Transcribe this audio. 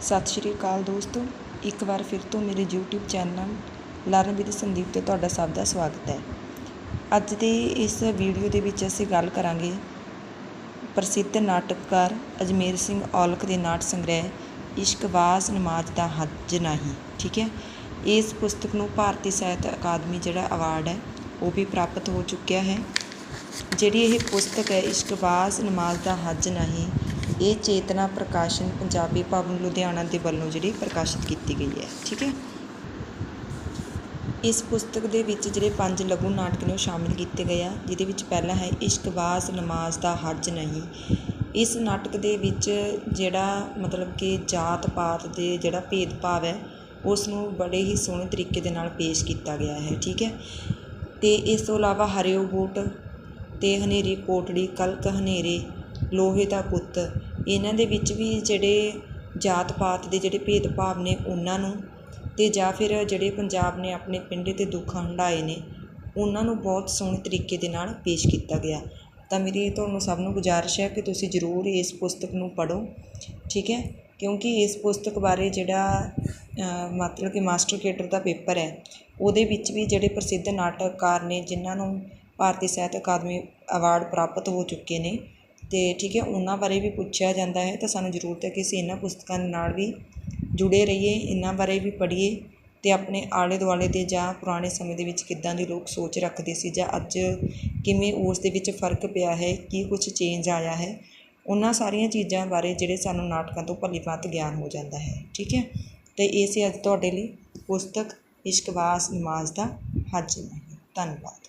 ਸਤਿ ਸ਼੍ਰੀ ਅਕਾਲ ਦੋਸਤੋ, ਇੱਕ ਵਾਰ ਫਿਰ ਤੋਂ ਮੇਰੇ YouTube channel learn with Sandeep ਤੇ ਤੁਹਾਡਾ ਸਭ ਦਾ ਸਵਾਗਤ ਹੈ। ਅੱਜ ਦੀ ਇਸ ਵੀਡੀਓ ਦੇ ਵਿੱਚ ਅਸੀਂ ਗੱਲ ਕਰਾਂਗੇ ਪ੍ਰਸਿੱਧ ਨਾਟਕਕਾਰ ਅਜਮੇਰ ਸਿੰਘ ਔਲਖ ਦੇ ਨਾਟ ਸੰਗ੍ਰਹਿ ਇਸ਼ਕਵਾਸ ਨਮਾਜ਼ ਦਾ ਹੱਜ ਨਹੀਂ, ਠੀਕ ਹੈ? ਇਸ ਪੁਸਤਕ ਨੂੰ ਭਾਰਤੀ ਸਾਹਿਤ ਅਕਾਦਮੀ ਜਿਹੜਾ ਅਵਾਰਡ ਹੈ, ਉਹ ਵੀ ਪ੍ਰਾਪਤ ਹੋ ਚੁੱਕਿਆ ਹੈ। ਜਿਹੜੀ ਇਹ ਪੁਸਤਕ ਹੈ ਇਸ਼ਕਵਾਸ ਨਮਾਜ਼ ਦਾ ਹੱਜ ਨਹੀਂ ਇਹ ਚੇਤਨਾ ਪ੍ਰਕਾਸ਼ਨ ਪੰਜਾਬੀ ਭਵਨ ਲੁਧਿਆਣਾ ਦੇ ਵੱਲੋਂ ਜਿਹੜੀ ਪ੍ਰਕਾਸ਼ਿਤ ਕੀਤੀ ਗਈ ਹੈ, ਠੀਕ ਹੈ? ਇਸ ਪੁਸਤਕ ਦੇ ਵਿੱਚ ਜਿਹੜੇ ਪੰਜ ਲਘੂ ਨਾਟਕ ਨੇ ਉਹ ਸ਼ਾਮਿਲ ਕੀਤੇ ਗਏ ਆ, ਜਿਹਦੇ ਵਿੱਚ ਪਹਿਲਾ ਹੈ ਇਸ਼ਕਬਾਜ਼ ਨਮਾਜ਼ ਦਾ ਹੱਜ ਨਹੀਂ। ਇਸ ਨਾਟਕ ਦੇ ਵਿੱਚ ਜਿਹੜਾ ਮਤਲਬ ਕਿ ਜਾਤ ਪਾਤ ਦੇ ਜਿਹੜਾ ਭੇਦਭਾਵ ਹੈ, ਉਸ ਨੂੰ ਬੜੇ ਹੀ ਸੋਹਣੇ ਤਰੀਕੇ ਦੇ ਨਾਲ ਪੇਸ਼ ਕੀਤਾ ਗਿਆ ਹੈ, ਠੀਕ ਹੈ? ਤੇ ਇਸ ਤੋਂ ਇਲਾਵਾ ਹਰਿਓ ਬੂਟ, ਤੇ ਹਨੇਰੀ ਕੋਟੜੀ, ਕਲਕ ਹਨੇਰੇ, ਲੋਹੇ ਦਾ ਪੁੱਤ ਇਹਨਾਂ ਦੇ ਵਿੱਚ ਵੀ ਜਿਹੜੇ ਜਾਤ ਪਾਤ ਦੇ ਜਿਹੜੇ ਭੇਦਭਾਵ ਨੇ ਉਹਨਾਂ ਨੂੰ ਅਤੇ ਜਾਂ ਫਿਰ ਜਿਹੜੇ ਪੰਜਾਬ ਨੇ ਆਪਣੇ ਪਿੰਡੇ ਤੇ ਦੁੱਖ ਹੰਢਾਏ ਨੇ, ਉਹਨਾਂ ਨੂੰ ਬਹੁਤ ਸੋਹਣੇ ਤਰੀਕੇ ਦੇ ਨਾਲ ਪੇਸ਼ ਕੀਤਾ ਗਿਆ। ਤਾਂ ਮੇਰੀ ਤੁਹਾਨੂੰ ਸਭ ਨੂੰ ਗੁਜ਼ਾਰਿਸ਼ ਹੈ ਕਿ ਤੁਸੀਂ ਜ਼ਰੂਰ ਇਸ ਪੁਸਤਕ ਨੂੰ ਪੜ੍ਹੋ, ਠੀਕ ਹੈ? ਕਿਉਂਕਿ ਇਸ ਪੁਸਤਕ ਬਾਰੇ ਜਿਹੜਾ ਮਤਲਬ ਕਿ ਮਾਸਟਰ ਕੇਡਰ ਦਾ ਪੇਪਰ ਹੈ, ਉਹਦੇ ਵਿੱਚ ਵੀ ਜਿਹੜੇ ਪ੍ਰਸਿੱਧ ਨਾਟਕਕਾਰ ਨੇ, ਜਿਨ੍ਹਾਂ ਨੂੰ ਭਾਰਤੀ ਸਾਹਿਤ ਅਕਾਦਮੀ ਅਵਾਰਡ ਪ੍ਰਾਪਤ ਹੋ ਚੁੱਕੇ ਨੇ ਅਤੇ ਠੀਕ ਹੈ, ਉਹਨਾਂ ਬਾਰੇ ਵੀ ਪੁੱਛਿਆ ਜਾਂਦਾ ਹੈ ਤਾਂ ਸਾਨੂੰ ਜ਼ਰੂਰਤ ਹੈ ਕਿ ਅਸੀਂ ਇਹਨਾਂ ਪੁਸਤਕਾਂ ਦੇ ਨਾਲ ਵੀ ਜੁੜੇ ਰਹੀਏ, ਇਹਨਾਂ ਬਾਰੇ ਵੀ ਪੜ੍ਹੀਏ ਅਤੇ ਆਪਣੇ ਆਲੇ ਦੁਆਲੇ ਦੇ ਜਾਂ ਪੁਰਾਣੇ ਸਮੇਂ ਦੇ ਵਿੱਚ ਕਿੱਦਾਂ ਦੇ ਲੋਕ ਸੋਚ ਰੱਖਦੇ ਸੀ ਜਾਂ ਅੱਜ ਕਿਵੇਂ ਉਸ ਦੇ ਵਿੱਚ ਫ਼ਰਕ ਪਿਆ ਹੈ, ਕੀ ਕੁਛ ਚੇਂਜ ਆਇਆ ਹੈ, ਉਹਨਾਂ ਸਾਰੀਆਂ ਚੀਜ਼ਾਂ ਬਾਰੇ ਜਿਹੜੇ ਸਾਨੂੰ ਨਾਟਕਾਂ ਤੋਂ ਭਲੀਭਾਂਤ ਗਿਆਨ ਹੋ ਜਾਂਦਾ ਹੈ, ਠੀਕ ਹੈ। ਅਤੇ ਇਹ ਸੀ ਅੱਜ ਤੁਹਾਡੇ ਲਈ ਪੁਸਤਕ ਇਸ਼ਕਵਾਸ ਨਮਾਜ਼ ਦਾ, ਹੱਜ ਧੰਨਵਾਦ।